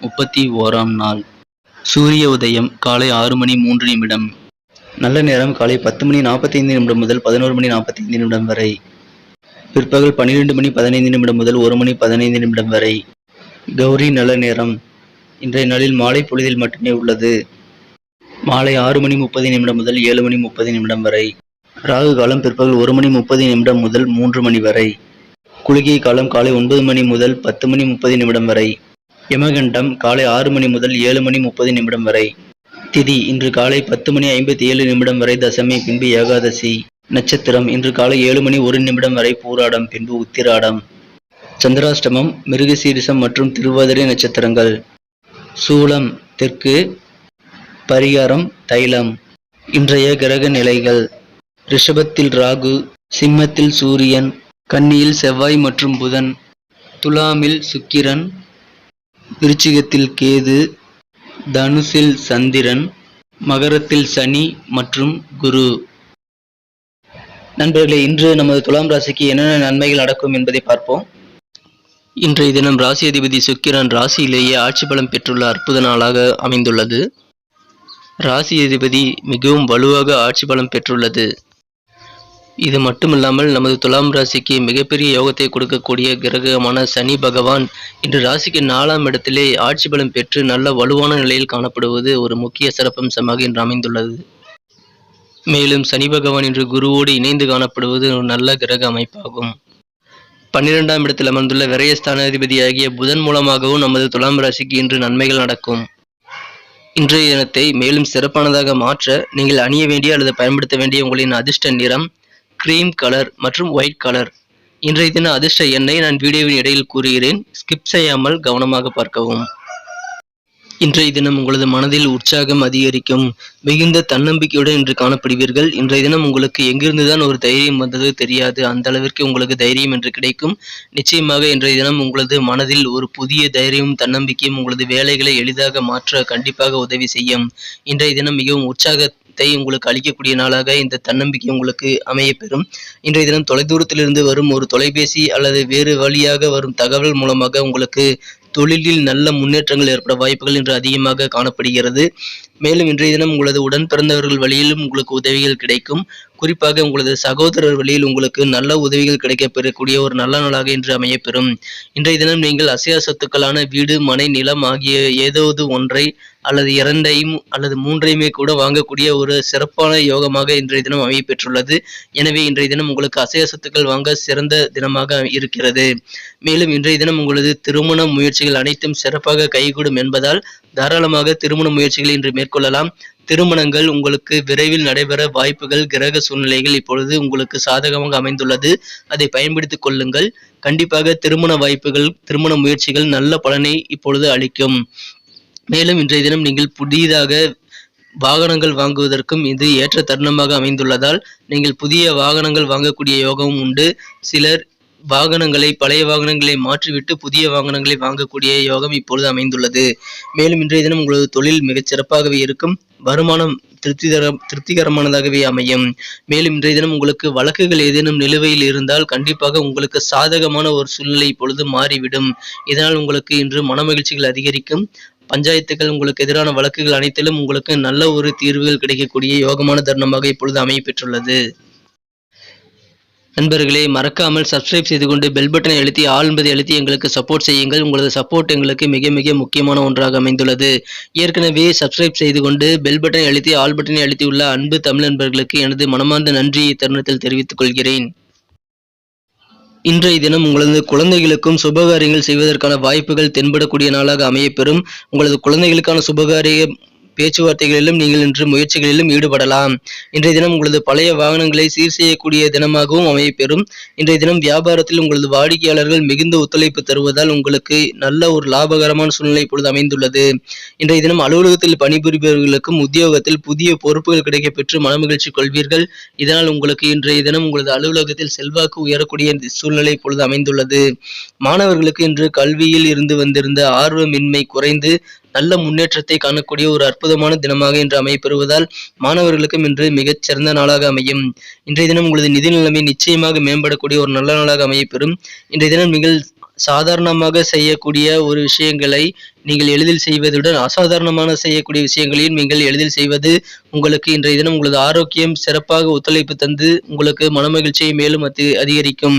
முப்பத்தி ஓராம் நாள். சூரிய உதயம் காலை ஆறு மணி மூன்று நிமிடம். நல்ல நேரம் காலை பத்து மணி நாற்பத்தி ஐந்து நிமிடம் முதல் பதினோரு மணி நாற்பத்தி ஐந்து நிமிடம் வரை. பிற்பகல் பன்னிரெண்டு மணி பதினைந்து நிமிடம் முதல் ஒரு மணி பதினைந்து நிமிடம் வரை. கௌரி நல்ல நேரம். இன்றைய நாளில் மாலை பொழுதில் மட்டுமே உள்ளது. மாலை ஆறு மணி முப்பது நிமிடம் முதல் ஏழு மணி முப்பது நிமிடம் வரை. ராகு காலம் பிற்பகல் ஒரு மணி முப்பது நிமிடம் முதல் மூன்று மணி வரை. குளிகை காலம் காலை ஒன்பது மணி முதல் பத்து மணி முப்பது நிமிடம் வரை. யமகண்டம் காலை ஆறு மணி முதல் ஏழு மணி முப்பது நிமிடம் வரை. திதி இன்று காலை பத்து மணி ஐம்பத்தி ஏழு நிமிடம் வரை தசமி பின்பு ஏகாதசி. நட்சத்திரம் இன்று காலை ஏழு மணி ஒரு நிமிடம் வரை பூராடம் பின்பு உத்திராடம். சந்திராஷ்டமம் மிருகசீரிசம் மற்றும் திருவாதிரை நட்சத்திரங்கள். சூலம் தெற்கு. பரிகாரம் தைலம். இன்றைய கிரக நிலைகள். ரிஷபத்தில் ராகு சிம்மத்தில் சூரியன் கன்னியில் செவ்வாய் மற்றும் புதன் துலாமில் சுக்கிரன் விருச்சிகத்தில் கேது தனுசில் சந்திரன் மகரத்தில் சனி மற்றும் குரு. நண்பர்களே இன்று நமது துலாம் ராசிக்கு என்னென்ன நன்மைகள் நடக்கும் என்பதை பார்ப்போம். இன்றைய தினம் ராசி அதிபதி சுக்கிரன் ராசியிலேயே ஆட்சி பலம் பெற்றுள்ள அற்புத நாளாக அமைந்துள்ளது. ராசி அதிபதி மிகவும் வலுவாக ஆட்சி பலம் பெற்றுள்ளது. இது மட்டுமில்லாமல் நமது துலாம் ராசிக்கு மிகப்பெரிய யோகத்தை கொடுக்கக்கூடிய கிரகமான சனி பகவான் இன்று ராசிக்கு நாலாம் இடத்திலே ஆட்சி பலம் பெற்று நல்ல வலுவான நிலையில் காணப்படுவது ஒரு முக்கிய சிறப்பம்சமாக இன்று அமைந்துள்ளது. மேலும் சனி பகவான் இன்று குருவோடு இணைந்து காணப்படுவது ஒரு நல்ல கிரக அமைப்பாகும். பன்னிரெண்டாம் இடத்தில் அமர்ந்துள்ள விரயஸ்தானாதிபதியாகிய புதன் மூலமாகவும் நமது துலாம் ராசிக்கு இன்று நன்மைகள் நடக்கும். இன்றைய தினத்தை மேலும் சிறப்பானதாக மாற்ற நீங்கள் அணிய வேண்டிய அல்லது பயன்படுத்த வேண்டிய உங்களின் அதிர்ஷ்ட நிறம் கிரீம் கலர் மற்றும் ஒயிட் கலர் இன்றைய தின அதிர்ஷ்ட எண்ணை நான் வீடியோவின் இடையில் கூறுகிறேன். ஸ்கிப் செய்யாமல் கவனமாக பார்க்கவும். இன்றைய தினம் உங்களது மனதில் உற்சாகம் அதிகரிக்கும். மிகுந்த தன்னம்பிக்கையுடன் இன்று காணப்படுவீர்கள். இன்றைய தினம் உங்களுக்கு எங்கிருந்துதான் ஒரு தைரியம் வந்தது தெரியாது. அந்த அளவிற்கு உங்களுக்கு தைரியம் என்று கிடைக்கும். நிச்சயமாக இன்றைய தினம் உங்களது மனதில் ஒரு புதிய தைரியமும் தன்னம்பிக்கையும் உங்களது வேலைகளை எளிதாக மாற்ற கண்டிப்பாக உதவி செய்யும். இன்றைய தினம் மிகவும் உற்சாக பயத்தை உங்களுக்கு அளிக்கக்கூடிய நாளாக இந்த தன்னம்பிக்கை உங்களுக்கு அமைய பெறும் இன்றைய தினம் தொலைதூரத்திலிருந்து வரும் ஒரு தொலைபேசி அல்லது வேறு வழியாக வரும் தகவல் மூலமாக உங்களுக்கு தொழிலில் நல்ல முன்னேற்றங்கள் ஏற்பட வாய்ப்புகள் இன்று அதிகமாக காணப்படுகிறது. மேலும் இன்றைய தினம் உங்களது உடன் பிறந்தவர்கள் வழியிலும் உங்களுக்கு உதவிகள் கிடைக்கும். குறிப்பாக உங்களது சகோதரர் வழியில் உங்களுக்கு நல்ல உதவிகள் கிடைக்கப்பெறக்கூடிய ஒரு நல்ல நாளாக இன்று அமையப்பெறும். இன்றைய தினம் நீங்கள் அசையா சொத்துக்களான வீடு மனை நிலம் ஆகிய ஏதாவது ஒன்றை அல்லது இரண்டையும் அல்லது மூன்றையுமே கூட வாங்கக்கூடிய ஒரு சிறப்பான யோகமாக இன்றைய தினம் அமைய பெற்றுள்ளது எனவே இன்றைய தினம் உங்களுக்கு அசைய சொத்துக்கள் வாங்க சிறந்த தினமாக இருக்கிறது. மேலும் இன்றைய தினம் உங்களது திருமண முயற்சிகள் அனைத்தும் சிறப்பாக கைகூடும் என்பதால் தாராளமாக திருமண முயற்சிகளை இன்று மேற்கொள்ளலாம். திருமணங்கள் உங்களுக்கு விரைவில் நடைபெற வாய்ப்புகள் கிரக சூழ்நிலைகள் இப்பொழுது உங்களுக்கு சாதகமாக அமைந்துள்ளது. அதை பயன்படுத்திக் கொள்ளுங்கள். கண்டிப்பாக திருமண வாய்ப்புகள் திருமண முயற்சிகள் நல்ல பலனை இப்பொழுது அளிக்கும். மேலும் இன்றைய தினம் நீங்கள் புதிதாக வாகனங்கள் வாங்குவதற்கும் இது ஏற்ற தருணமாக அமைந்துள்ளதால் நீங்கள் புதிய வாகனங்கள் வாங்கக்கூடிய யோகமும் உண்டு. சிலர் வாகனங்களை பழைய வாகனங்களை மாற்றிவிட்டு புதிய வாகனங்களை வாங்கக்கூடிய யோகம் இப்பொழுது அமைந்துள்ளது. மேலும் இன்றைய தினம் உங்களது தொழில் மிகச் சிறப்பாகவே இருக்கும். வருமானம் திருப்திகர திருப்திகரமானதாகவே அமையும். மேலும் இன்றைய தினம் உங்களுக்கு வழக்குகள் ஏதேனும் நிலுவையில் இருந்தால் கண்டிப்பாக உங்களுக்கு சாதகமான ஒரு சூழ்நிலை இப்பொழுது மாறிவிடும். இதனால் உங்களுக்கு இன்று மனமகிழ்ச்சிகள் அதிகரிக்கும். பஞ்சாயத்துகள் உங்களுக்கு எதிரான வழக்குகள் அனைத்திலும் உங்களுக்கு நல்ல ஒரு தீர்வுகள் கிடைக்கக்கூடிய யோகமான தருணமாக இப்பொழுது அமைய பெற்றுள்ளது. நண்பர்களே மறக்காமல் சப்ஸ்கிரைப் செய்து கொண்டு பெல் பட்டனை அழுத்தி ஆள் என்பதை அழுத்தி எங்களுக்கு சப்போர்ட் செய்யுங்கள். உங்களது சப்போர்ட் எங்களுக்கு மிக மிக முக்கியமான ஒன்றாக அமைந்துள்ளது. ஏற்கனவே சப்ஸ்கிரைப் செய்து கொண்டு பெல் பட்டனை அழுத்தி ஆல் பட்டனை அழுத்தியுள்ள அன்பு தமிழ் நண்பர்களுக்கு எனது மனமார்ந்த நன்றியை தருணத்தில் தெரிவித்துக் கொள்கிறேன். இன்றைய தினம் உங்களது குழந்தைகளுக்கும் சுபகாரியங்கள் செய்வதற்கான வாய்ப்புகள் தென்படக்கூடிய நாளாக அமையப்பெறும். உங்களது குழந்தைகளுக்கான சுபகாரிய பேச்சுவார்த்தைகளிலும் நீங்கள் இன்று முயற்சிகளிலும் ஈடுபடலாம். இன்றைய தினம் உங்களது பழைய வாகனங்களை சீர் செய்யக்கூடிய தினமாகவும் அமையப்பெறும். இன்றைய தினம் வியாபாரத்தில் உங்களது வாடிக்கையாளர்கள் மிகுந்த ஒத்துழைப்பு தருவதால் உங்களுக்கு நல்ல ஒரு லாபகரமான சூழ்நிலை இப்பொழுது அமைந்துள்ளது. இன்றைய தினம் அலுவலகத்தில் பணிபுரிபவர்களுக்கும் உத்தியோகத்தில் புதிய பொறுப்புகள் கிடைக்க பெற்று மனமகிழ்ச்சி கொள்வீர்கள். இதனால் உங்களுக்கு இன்றைய தினம் உங்களது அலுவலகத்தில் செல்வாக்கு உயரக்கூடிய சூழ்நிலை இப்பொழுது அமைந்துள்ளது. மாணவர்களுக்கு இன்று கல்வியில் இருந்து வந்திருந்த ஆர்வமின்மை குறைந்து நல்ல முன்னேற்றத்தை காணக்கூடிய ஒரு அற்புதமான தினமாக இன்று அமையப்பெறுவதால் மாணவர்களுக்கும் இன்று மிகச் சிறந்த நாளாக அமையும். இன்றைய தினம் உங்களது நிதி நிலைமை நிச்சயமாக மேம்படக்கூடிய ஒரு நல்ல நாளாக அமையப்பெறும். இன்றைய தினம் நீங்கள் சாதாரணமாக செய்யக்கூடிய ஒரு விஷயங்களை நீங்கள் எளிதில் செய்வதுடன் அசாதாரணமான செய்யக்கூடிய விஷயங்களையும் நீங்கள் எளிதில் செய்வது உங்களுக்கு இன்றைய தினம் உங்களது ஆரோக்கியம் சிறப்பாக ஒத்துழைப்பு தந்து உங்களுக்கு மனமகிழ்ச்சியை மேலும் அதி அதிகரிக்கும்.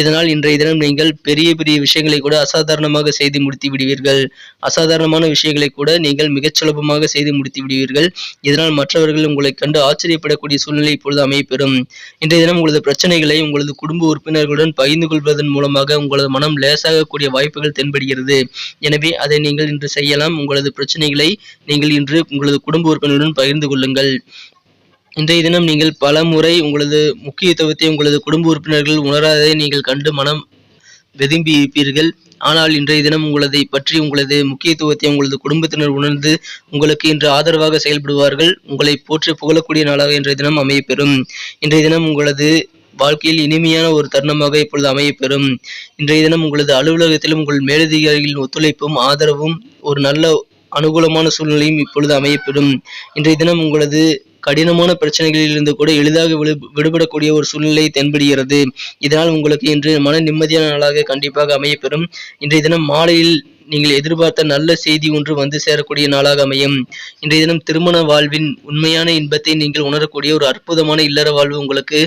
இதனால் இன்றைய தினம் நீங்கள் பெரிய பெரிய விஷயங்களை கூட அசாதாரணமாக செய்து முடித்து விடுவீர்கள். அசாதாரணமான விஷயங்களை கூட நீங்கள் மிகச் சுலபமாக செய்து முடித்து விடுவீர்கள். இதனால் மற்றவர்கள் உங்களை கண்டு ஆச்சரியப்படக்கூடிய சூழ்நிலை இப்பொழுது அமைப்பெறும் இன்றைய தினம் உங்களது பிரச்சனைகளை உங்களது குடும்ப உறுப்பினர்களுடன் பகிர்ந்து கொள்வதன் மூலமாக உங்களது மனம் லேசாகக்கூடிய வாய்ப்புகள் தென்படுகிறது. எனவே அதை நீங்கள் இன்று செய்யலாம். உங்களது பிரச்சனைகளை நீங்கள் இன்று உங்களது குடும்ப உறுப்பினருடன் பகிர்ந்து கொள்ளுங்கள். இன்றைய தினம் நீங்கள் பல முறை உங்களது முக்கியத்துவத்தை உங்களது குடும்ப உறுப்பினர்கள் உணராததை நீங்கள் கண்டு மனம் வெதும்பி இருப்பீர்கள். ஆனால் இன்றைய தினம் உங்களதை பற்றி உங்களது முக்கியத்துவத்தை உங்களது குடும்பத்தினர் உணர்ந்து உங்களுக்கு இன்று ஆதரவாக செயல்படுவார்கள். உங்களை போற்றி புகழக்கூடிய நாளாக இன்றைய தினம் அமையப்பெறும். இன்றைய தினம் உங்களது வாழ்க்கையில் இனிமையான ஒரு தருணமாக இப்பொழுது அமையப்பெறும். இன்றைய தினம் உங்களது அலுவலகத்திலும் உங்கள் மேலதிகாரிகளின் ஒத்துழைப்பும் ஆதரவும் ஒரு நல்ல அனுகூலமான சூழ்நிலையும் இப்பொழுது அமையப்பெறும். இன்றைய தினம் உங்களது கடினமான பிரச்சனைகளில் இருந்து கூட எளிதாக விடு விடுபடக்கூடிய ஒரு சூழ்நிலை தென்படுகிறது. இதனால் உங்களுக்கு இன்று மன நிம்மதியான நாளாக கண்டிப்பாக அமையப்பெறும். இன்றைய தினம் மாலையில் நீங்கள் எதிர்பார்த்த நல்ல செய்தி ஒன்று வந்து சேரக்கூடிய நாளாக அமையும். இன்றைய தினம் திருமண வாழ்வின் உண்மையான இன்பத்தை நீங்கள் உணரக்கூடிய ஒரு அற்புதமான இல்லற வாழ்வு உங்களுக்கு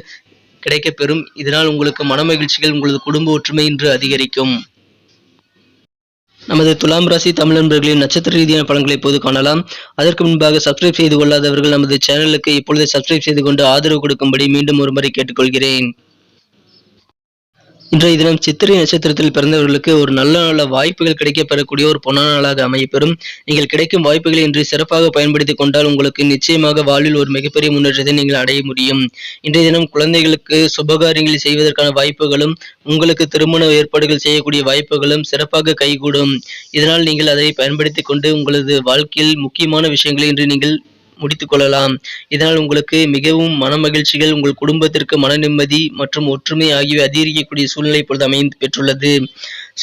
கிடைக்கப்பெறும். இதனால் உங்களுக்கு மனமகிழ்ச்சிகள் உங்களது குடும்ப ஒற்றுமை இன்று அதிகரிக்கும். நமது துலாம் ராசி தமிழ் நண்பர்களின் நட்சத்திர ரீதியான பலன்களை இப்போது காணலாம். அதற்கு முன்பாக சப்ஸ்கிரைப் செய்து கொள்ளாதவர்கள் நமது சேனலுக்கு இப்பொழுது சப்ஸ்கிரைப் செய்து கொண்டு ஆதரவு கொடுக்கும்படி மீண்டும் ஒரு முறை கேட்டுக்கொள்கிறேன். இன்றைய தினம் சித்திரை நட்சத்திரத்தில் பிறந்தவர்களுக்கு ஒரு நல்ல நல்ல வாய்ப்புகள் கிடைக்கப்பெறக்கூடிய ஒரு பொன்னான நாளாக அமையப்பெறும். நீங்கள் கிடைக்கும் வாய்ப்புகளை இன்று சிறப்பாக பயன்படுத்திக் கொண்டால் உங்களுக்கு நிச்சயமாக வாழ்வில் ஒரு மிகப்பெரிய முன்னேற்றத்தை நீங்கள் அடைய முடியும். இன்றைய தினம் குழந்தைகளுக்கு சுபகாரியங்களை செய்வதற்கான வாய்ப்புகளும் உங்களுக்கு திருமண ஏற்பாடுகள் செய்யக்கூடிய வாய்ப்புகளும் சிறப்பாக கைகூடும். இதனால் நீங்கள் அதை பயன்படுத்திக் கொண்டு உங்களது வாழ்க்கையில் முக்கியமான விஷயங்களை இன்று நீங்கள் முடித்துக் கொள்ளலாம் இதனால் உங்களுக்கு மிகவும் மன மகிழ்ச்சிகள் உங்கள் குடும்பத்திற்கு மன நிம்மதி மற்றும் ஒற்றுமை ஆகியவை அதிகரிக்கக்கூடிய சூழ்நிலை இப்பொழுது அமைந்து பெற்றுள்ளது.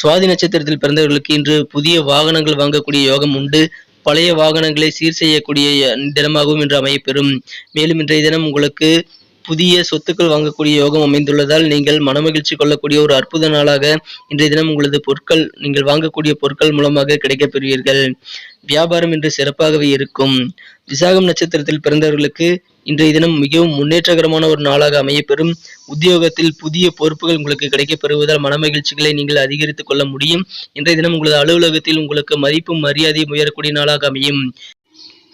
சுவாதி நட்சத்திரத்தில் பிறந்தவர்களுக்கு இன்று புதிய வாகனங்கள் வாங்கக்கூடிய யோகம் உண்டு. பழைய வாகனங்களை சீர் செய்யக்கூடிய தினமாகவும் இன்று அமையப்பெறும். மேலும் இன்றைய தினம் உங்களுக்கு புதிய சொத்துக்கள் வாங்கக்கூடிய யோகம் அமைந்துள்ளதால் நீங்கள் மனமகிழ்ச்சி கொள்ளக்கூடிய ஒரு அற்புத நாளாக இன்றைய தினம் உங்களது பொருட்கள் நீங்கள் வாங்கக்கூடிய பொருட்கள் மூலமாக கிடைக்கப் பெறுவீர்கள் வியாபாரம் இன்று சிறப்பாகவே இருக்கும். விசாகம் நட்சத்திரத்தில் பிறந்தவர்களுக்கு இன்றைய தினம் மிகவும் முன்னேற்றகரமான ஒரு நாளாக அமையப்பெறும். உத்தியோகத்தில் புதிய பொறுப்புகள் உங்களுக்கு கிடைக்கப்பெறுவதால் மனமகிழ்ச்சிகளை நீங்கள் அதிகரித்துக் கொள்ள முடியும். இன்றைய தினம் உங்களது அலுவலகத்தில் உங்களுக்கு மதிப்பும் மரியாதையும் உயரக்கூடிய நாளாக அமையும்.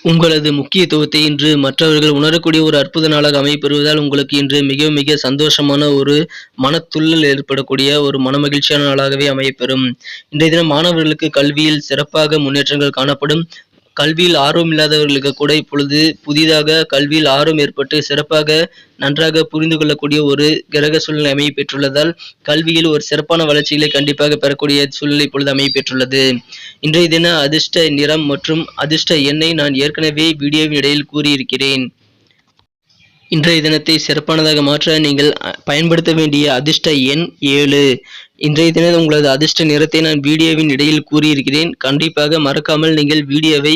உங்களது முக்கியத்துவத்தை இன்று மற்றவர்கள் உணரக்கூடிய ஒரு அற்புத நாளாக அமைப்பெறுவதால் உங்களுக்கு இன்று மிக மிக சந்தோஷமான ஒரு மனத்துள்ளல் ஏற்படக்கூடிய ஒரு மனமகிழ்ச்சியான நாளாகவே அமையப்பெறும். இன்றைய தினம் மாணவர்களுக்கு கல்வியில் சிறப்பாக முன்னேற்றங்கள் காணப்படும் கல்வியில் ஆர்வம் இல்லாதவர்களுக்கு கூட இப்பொழுது புதிதாக கல்வியில் ஆர்வம் ஏற்பட்டு சிறப்பாக நன்றாக புரிந்து கொள்ளக்கூடிய ஒரு கிரக சூழ்நிலை அமைய பெற்றுள்ளதால் கல்வியில் ஒரு சிறப்பான வளர்ச்சிகளை கண்டிப்பாக பெறக்கூடிய சூழ்நிலை இப்பொழுது அமைய பெற்றுள்ளது. இன்றைய தின அதிர்ஷ்ட நிறம் மற்றும் அதிர்ஷ்ட எண்ணை நான் ஏற்கனவே வீடியோவின் இடையில் கூறியிருக்கிறேன். இன்றைய தினத்தை சிறப்பானதாக மாற்ற நீங்கள் அ, பயன்படுத்த வேண்டிய அதிர்ஷ்ட எண் ஏழு. இன்றைய தினம் உங்களது அதிர்ஷ்ட நிறத்தை நான் வீடியோவின் இடையில் கூறியிருக்கிறேன். கண்டிப்பாக மறக்காமல் நீங்கள் வீடியோவை